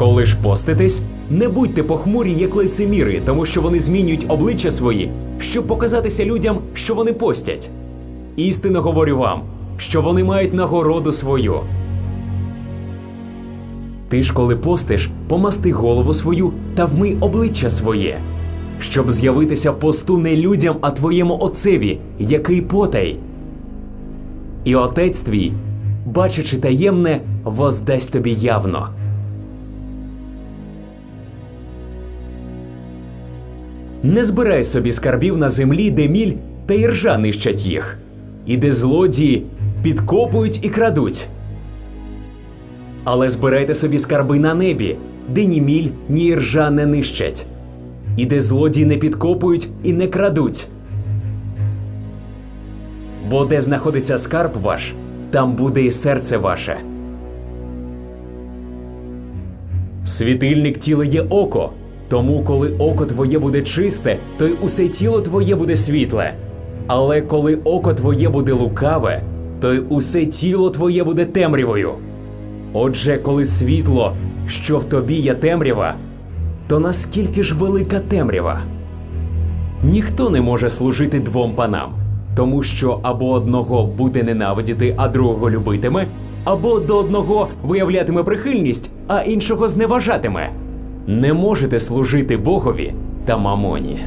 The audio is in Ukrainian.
Коли ж поститесь, не будьте похмурі, як лицеміри, тому що вони змінюють обличчя свої, щоб показатися людям, що вони постять. Істинно говорю вам, що вони мають нагороду свою. Ти ж, коли постиш, помасти голову свою та вмий обличчя своє, щоб з'явитися в посту не людям, а твоєму отцеві, який потай. І отець твій, бачачи таємне, воздасть тобі явно. Не збирай собі скарбів на землі, де міль та іржа нищать їх, і де злодії підкопують і крадуть. Але збирайте собі скарби на небі, де ні міль, ні іржа не нищать, і де злодії не підкопують і не крадуть. Бо де знаходиться скарб ваш, там буде і серце ваше. Світильник тіла є око. Тому, коли око твоє буде чисте, то й усе тіло твоє буде світле. Але коли око твоє буде лукаве, то й усе тіло твоє буде темрявою. Отже, коли світло, що в тобі є темрява, то наскільки ж велика темрява? Ніхто не може служити двом панам, тому що або одного буде ненавидіти, а другого любитиме, або до одного виявлятиме прихильність, а іншого зневажатиме. Не можете служити Богові та мамоні.